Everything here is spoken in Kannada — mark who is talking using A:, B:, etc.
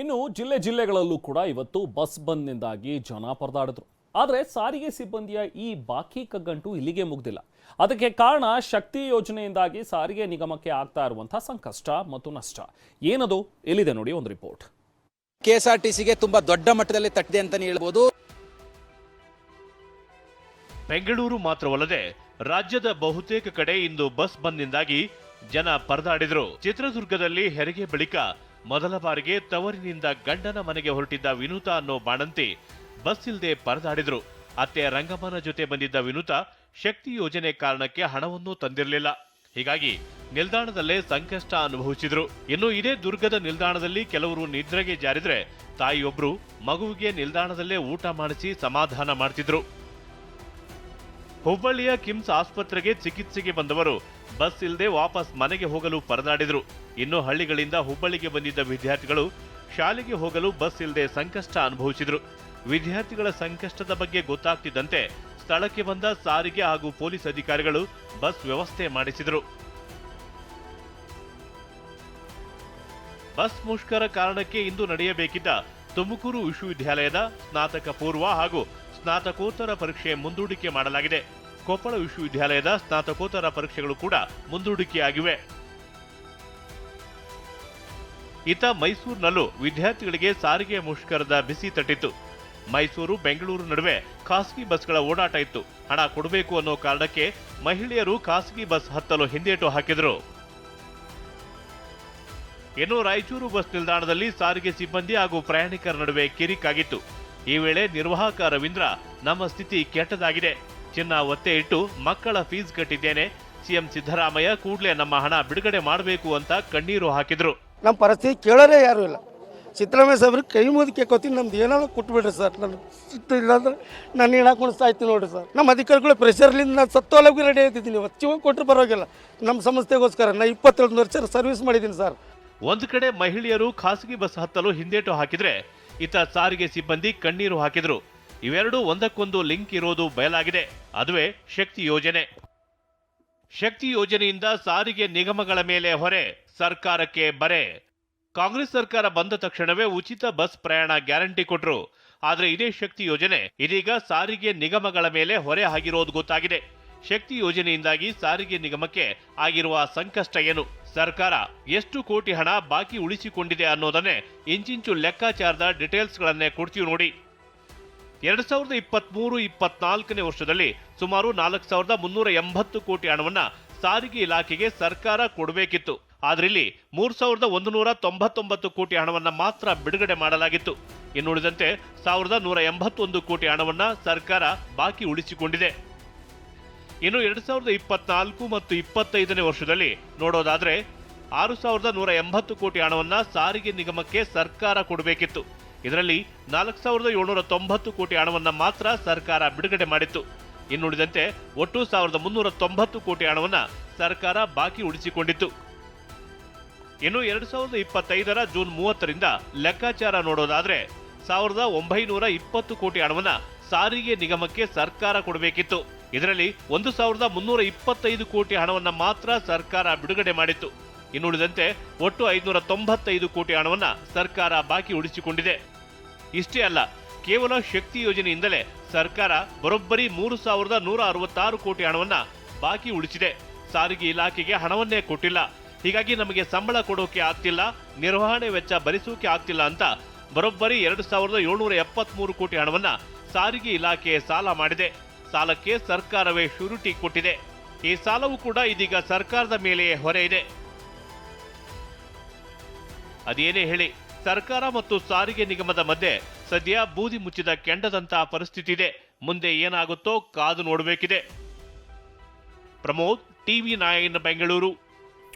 A: ಇನ್ನು ಜಿಲ್ಲೆ ಜಿಲ್ಲೆಗಳಲ್ಲೂ ಕೂಡ ಇವತ್ತು ಬಸ್ ಬಂದ್ನಿಂದಾಗಿ ಜನ ಪರದಾಡಿದ್ರು. ಆದರೆ ಸಾರಿಗೆ ಸಿಬ್ಬಂದಿಯ ಈ ಬಾಕಿ ಕಗ್ಗಂಟು ಇಲ್ಲಿಗೆ ಮುಗ್ದಿಲ್ಲ. ಅದಕ್ಕೆ ಕಾರಣ ಶಕ್ತಿ ಯೋಜನೆಯಿಂದಾಗಿ ಸಾರಿಗೆ ನಿಗಮಕ್ಕೆ ಆಗ್ತಾ ಇರುವಂತಹ ಸಂಕಷ್ಟ ಮತ್ತು ನಷ್ಟ. ಏನದು? ಎಲ್ಲಿದೆ ನೋಡಿ ಒಂದು ರಿಪೋರ್ಟ್.
B: ಕೆಎಸ್ಆರ್ಟಿಸಿಗೆ ತುಂಬಾ ದೊಡ್ಡ ಮಟ್ಟದಲ್ಲಿ ತಟ್ಟಿದೆ ಅಂತಾನೆ ಹೇಳ್ಬೋದು.
C: ಬೆಂಗಳೂರು ಮಾತ್ರವಲ್ಲದೆ ರಾಜ್ಯದ ಬಹುತೇಕ ಕಡೆ ಇಂದು ಬಸ್ ಬಂದ್ನಿಂದಾಗಿ ಜನ ಪರದಾಡಿದ್ರು. ಚಿತ್ರದುರ್ಗದಲ್ಲಿ ಹೆರಿಗೆ ಬಳಿಕ ಮೊದಲ ಬಾರಿಗೆ ತವರಿನಿಂದ ಗಂಡನ ಮನೆಗೆ ಹೊರಟಿದ್ದ ವಿನೂತ ಅನ್ನೋ ಬಾಣಂತಿ ಬಸ್ ಇಲ್ಲದೆ ಪರದಾಡಿದ್ರು. ಅತ್ತೆ ರಂಗಮ್ಮನ ಜೊತೆ ಬಂದಿದ್ದ ವಿನೂತ ಶಕ್ತಿ ಯೋಜನೆ ಕಾರಣಕ್ಕೆ ಹಣವನ್ನೂ ತಂದಿರಲಿಲ್ಲ. ಹೀಗಾಗಿ ನಿಲ್ದಾಣದಲ್ಲೇ ಸಂಕಷ್ಟ ಅನುಭವಿಸಿದ್ರು. ಇನ್ನು ಇದೇ ದುರ್ಗದ ನಿಲ್ದಾಣದಲ್ಲಿ ಕೆಲವರು ನಿದ್ರೆಗೆ ಜಾರಿದ್ರೆ ತಾಯಿಯೊಬ್ರು ಮಗುವಿಗೆ ನಿಲ್ದಾಣದಲ್ಲೇ ಊಟ ಮಾಡಿಸಿ ಸಮಾಧಾನ ಮಾಡ್ತಿದ್ರು. ಹುಬ್ಬಳ್ಳಿಯ ಕಿಮ್ಸ್ ಆಸ್ಪತ್ರೆಗೆ ಚಿಕಿತ್ಸೆಗೆ ಬಂದವರು. ಬಸ್ ಇಲ್ಲದೆ ವಾಪಸ್ ಮನೆಗೆ ಹೋಗಲು ಪರದಾಡಿದರು. ಇನ್ನು ಹಳ್ಳಿಗಳಿಂದ ಹುಬ್ಬಳ್ಳಿಗೆ ಬಂದಿದ್ದ ವಿದ್ಯಾರ್ಥಿಗಳು ಶಾಲೆಗೆ ಹೋಗಲು ಬಸ್ ಇಲ್ಲದೆ ಸಂಕಷ್ಟ ಅನುಭವಿಸಿದರು. ವಿದ್ಯಾರ್ಥಿಗಳ ಸಂಕಷ್ಟದ ಬಗ್ಗೆ ಗೊತ್ತಾಗ್ತಿದ್ದಂತೆ ಸ್ಥಳಕ್ಕೆ ಬಂದ ಸಾರಿಗೆ ಹಾಗೂ ಪೊಲೀಸ್ ಅಧಿಕಾರಿಗಳು ಬಸ್ ವ್ಯವಸ್ಥೆ ಮಾಡಿಸಿದರು. ಬಸ್ ಮುಷ್ಕರ ಕಾರಣಕ್ಕೆ ಇಂದು ನಡೆಯಬೇಕಿದ್ದ ತುಮಕೂರು ವಿಶ್ವವಿದ್ಯಾಲಯದ ಸ್ನಾತಕ ಪೂರ್ವ ಹಾಗೂ ಸ್ನಾತಕೋತ್ತರ ಪರೀಕ್ಷೆ ಮುಂದೂಡಿಕೆ ಮಾಡಲಾಗಿದೆ. ಕೊಪ್ಪಳ ವಿಶ್ವವಿದ್ಯಾಲಯದ ಸ್ನಾತಕೋತ್ತರ ಪರೀಕ್ಷೆಗಳು ಕೂಡ ಮುಂದೂಡಿಕೆಯಾಗಿವೆ. ಇತ್ತ ಮೈಸೂರಿನಲ್ಲೂ ವಿದ್ಯಾರ್ಥಿಗಳಿಗೆ ಸಾರಿಗೆ ಮುಷ್ಕರದ ಬಿಸಿ ತಟ್ಟಿತ್ತು. ಮೈಸೂರು, ಬೆಂಗಳೂರು ನಡುವೆ ಖಾಸಗಿ ಬಸ್ಗಳ ಓಡಾಟ ಇತ್ತು. ಹಣ ಕೊಡಬೇಕು ಅನ್ನೋ ಕಾರಣಕ್ಕೆ ಮಹಿಳೆಯರು ಖಾಸಗಿ ಬಸ್ ಹತ್ತಲು ಹಿಂದೇಟು ಹಾಕಿದರು. ಇನ್ನು ರಾಯಚೂರು ಬಸ್ ನಿಲ್ದಾಣದಲ್ಲಿ ಸಾರಿಗೆ ಸಿಬ್ಬಂದಿ ಹಾಗೂ ಪ್ರಯಾಣಿಕರ ನಡುವೆ ಕಿರಿಕಾಗಿತ್ತು. ಈ ವೇಳೆ ನಿರ್ವಾಹಕ ರವೀಂದ್ರ ನಮ್ಮ ಸ್ಥಿತಿ ಕೆಟ್ಟದಾಗಿದೆ. ಚಿನ್ನ ಒತ್ತೆ ಇಟ್ಟು ಮಕ್ಕಳ ಫೀಸ್ ಕಟ್ಟಿದ್ದೇನೆ. ಸಿಎಂ ಸಿದ್ದರಾಮಯ್ಯ ಕೂಡಲೇ ನಮ್ಮ ಹಣ ಬಿಡುಗಡೆ ಮಾಡಬೇಕು ಅಂತ ಕಣ್ಣೀರು ಹಾಕಿದ್ರು.
D: ನಮ್ಮ ಪರಿಸ್ಥಿತಿ ಕೇಳೋರೇ ಯಾರೂ ಇಲ್ಲ. ಸಿದ್ದರಾಮಯ್ಯ ಸಾಹೇಬ್ರಿಗೆ ಕೈ ಮುಗಿದು ಕೇಳ್ಕೊತೀನಿ ನಮ್ದು ಏನಾದ್ರು ಕೊಟ್ಬಿಡ್ರಿ ಸರ್. ನನ್ನ ಸಿಟ್ಟು ಇಲ್ಲಾಂದ್ರೆ ನಾನು ಹೇಳಕ್ಕೆ ಸಾಯ್ತೀನಿ ನೋಡಿರಿ ಸರ್. ನಮ್ಮ ಅಧಿಕಾರಿಗಳು ಪ್ರೆಷರ್ಲಿಂದ ನಾನು ಸತ್ತೋಲಕ್ಕೆ ರೆಡಿ ಆಗ್ತಿದ್ದೀನಿ ಇವತ್ತು ಜೀವ ಕೊಟ್ಟರು ಬರೋಗಿಲ್ಲ ನಮ್ಮ ಸಂಸ್ಥೆಗೋಸ್ಕರ ನಾನು ಇಪ್ಪತ್ತೇಳು ವರ್ಷ ಸರ್ವಿಸ್ ಮಾಡಿದ್ದೀನಿ ಸರ್.
C: ಒಂದು ಕಡೆ ಮಹಿಳೆಯರು ಖಾಸಗಿ ಬಸ್ ಹತ್ತಲು ಹಿಂದೇಟು ಹಾಕಿದ್ರೆ ಇತ್ತ ಸಾರಿಗೆ ಸಿಬ್ಬಂದಿ ಕಣ್ಣೀರು ಹಾಕಿದ್ರು. ಇವೆರಡೂ ಒಂದಕ್ಕೊಂದು ಲಿಂಕ್ ಇರೋದು ಬಯಲಾಗಿದೆ. ಅದುವೇ ಶಕ್ತಿ ಯೋಜನೆ. ಶಕ್ತಿ ಯೋಜನೆಯಿಂದ ಸಾರಿಗೆ ನಿಗಮಗಳ ಮೇಲೆ ಹೊರೆ ಸರ್ಕಾರಕ್ಕೆ ಬರೆ. ಕಾಂಗ್ರೆಸ್ ಸರ್ಕಾರ ಬಂದ ತಕ್ಷಣವೇ ಉಚಿತ ಬಸ್ ಪ್ರಯಾಣ ಗ್ಯಾರಂಟಿ ಕೊಟ್ರು. ಆದರೆ ಇದೇ ಶಕ್ತಿ ಯೋಜನೆ ಇದೀಗ ಸಾರಿಗೆ ನಿಗಮಗಳ ಮೇಲೆ ಹೊರೆ ಆಗಿರೋದು ಗೊತ್ತಾಗಿದೆ. ಶಕ್ತಿ ಯೋಜನೆಯಿಂದಾಗಿ ಸಾರಿಗೆ ನಿಗಮಕ್ಕೆ ಆಗಿರುವ ಸಂಕಷ್ಟ ಏನು? ಸರ್ಕಾರ ಎಷ್ಟು ಕೋಟಿ ಹಣ ಬಾಕಿ ಉಳಿಸಿಕೊಂಡಿದೆ ಅನ್ನೋದನ್ನೇ ಇಂಚಿಂಚು ಲೆಕ್ಕಾಚಾರದ ಡೀಟೇಲ್ಸ್ಗಳನ್ನೇ ಕೊಡ್ತೀವಿ ನೋಡಿ. ಎರಡ್ ಸಾವಿರದ ಇಪ್ಪತ್ಮೂರು, ಇಪ್ಪತ್ನಾಲ್ಕನೇ ವರ್ಷದಲ್ಲಿ ಸುಮಾರು ನಾಲ್ಕು ಸಾವಿರದ ಮುನ್ನೂರ ಎಂಬತ್ತು ಕೋಟಿ ಹಣವನ್ನು ಸಾರಿಗೆ ಇಲಾಖೆಗೆ ಸರ್ಕಾರ ಕೊಡಬೇಕಿತ್ತು. ಆದ್ರೆ ಇಲ್ಲಿ ಮೂರು ಸಾವಿರದ ಒಂದು ನೂರ ತೊಂಬತ್ತೊಂಬತ್ತು ಕೋಟಿ ಹಣವನ್ನು ಮಾತ್ರ ಬಿಡುಗಡೆ ಮಾಡಲಾಗಿತ್ತು. ಇನ್ನುಳಿದಂತೆ ಸಾವಿರದ ನೂರ ಎಂಬತ್ತೊಂದು ಕೋಟಿ ಹಣವನ್ನು ಸರ್ಕಾರ ಬಾಕಿ ಉಳಿಸಿಕೊಂಡಿದೆ. ಇನ್ನು ಎರಡ್ ಸಾವಿರದ ಇಪ್ಪತ್ನಾಲ್ಕು ಮತ್ತು ಇಪ್ಪತ್ತೈದನೇ ವರ್ಷದಲ್ಲಿ ನೋಡೋದಾದರೆ ಆರು ಸಾವಿರದ ನೂರ ಎಂಬತ್ತು ಕೋಟಿ ಹಣವನ್ನ ಸಾರಿಗೆ ನಿಗಮಕ್ಕೆ ಸರ್ಕಾರ ಕೊಡಬೇಕಿತ್ತು. ಇದರಲ್ಲಿ ನಾಲ್ಕು ಸಾವಿರದ ಏಳ್ನೂರ ತೊಂಬತ್ತು ಕೋಟಿ ಹಣವನ್ನ ಮಾತ್ರ ಸರ್ಕಾರ ಬಿಡುಗಡೆ ಮಾಡಿತ್ತು. ಇನ್ನುಳಿದಂತೆ ಒಟ್ಟು ಸಾವಿರದ ಮುನ್ನೂರ ತೊಂಬತ್ತು ಕೋಟಿ ಹಣವನ್ನ ಸರ್ಕಾರ ಬಾಕಿ ಉಳಿಸಿಕೊಂಡಿತ್ತು. ಇನ್ನು ಎರಡು ಸಾವಿರದ ಇಪ್ಪತ್ತೈದರ ಜೂನ್ ಮೂವತ್ತರಿಂದ ಲೆಕ್ಕಾಚಾರ ನೋಡೋದಾದರೆ ಸಾವಿರದ ಒಂಬೈನೂರ ಇಪ್ಪತ್ತು ಕೋಟಿ ಹಣವನ್ನ ಸಾರಿಗೆ ನಿಗಮಕ್ಕೆ ಸರ್ಕಾರ ಕೊಡಬೇಕಿತ್ತು. ಇದರಲ್ಲಿ ಒಂದು ಸಾವಿರದ ಮುನ್ನೂರ ಇಪ್ಪತ್ತೈದು ಕೋಟಿ ಹಣವನ್ನು ಮಾತ್ರ ಸರ್ಕಾರ ಬಿಡುಗಡೆ ಮಾಡಿತ್ತು. ಇನ್ನುಳಿದಂತೆ ಒಟ್ಟು ಐದುನೂರ ತೊಂಬತ್ತೈದು ಕೋಟಿ ಹಣವನ್ನು ಸರ್ಕಾರ ಬಾಕಿ ಉಳಿಸಿಕೊಂಡಿದೆ. ಇಷ್ಟೇ ಅಲ್ಲ, ಕೇವಲ ಶಕ್ತಿ ಯೋಜನೆಯಿಂದಲೇ ಸರ್ಕಾರ ಬರೋಬ್ಬರಿ ಮೂರು ಸಾವಿರದ ನೂರ ಅರವತ್ತಾರು ಕೋಟಿ ಹಣವನ್ನ ಬಾಕಿ ಉಳಿಸಿದೆ. ಸಾರಿಗೆ ಇಲಾಖೆಗೆ ಹಣವನ್ನೇ ಕೊಟ್ಟಿಲ್ಲ. ಹೀಗಾಗಿ ನಮಗೆ ಸಂಬಳ ಕೊಡೋಕೆ ಆಗ್ತಿಲ್ಲ, ನಿರ್ವಹಣೆ ವೆಚ್ಚ ಭರಿಸೋಕೆ ಆಗ್ತಿಲ್ಲ ಅಂತ ಬರೋಬ್ಬರಿ ಎರಡು ಸಾವಿರದ ಏಳ್ನೂರ ಎಪ್ಪತ್ಮೂರು ಕೋಟಿ ಹಣವನ್ನು ಸಾರಿಗೆ ಇಲಾಖೆ ಸಾಲ ಮಾಡಿದೆ. ಸಾಲಕ್ಕೆ ಸರ್ಕಾರವೇ ಶ್ಯೂರಿಟಿ ಕೊಟ್ಟಿದೆ. ಈ ಸಾಲವು ಕೂಡ ಇದೀಗ ಸರ್ಕಾರದ ಮೇಲೆಯೇ ಹೊರೆ ಇದೆ. ಅದೇನೇ ಹೇಳಿ, ಸರ್ಕಾರ ಮತ್ತು ಸಾರಿಗೆ ನಿಗಮದ ಮಧ್ಯೆ ಸದ್ಯ ಬೂದಿ ಮುಚ್ಚಿದ ಕೆಂಡದಂತಹ ಪರಿಸ್ಥಿತಿ ಇದೆ. ಮುಂದೆ ಏನಾಗುತ್ತೋ ಕಾದು ನೋಡಬೇಕಿದೆ. Pramod, TV nine, Bengaluru.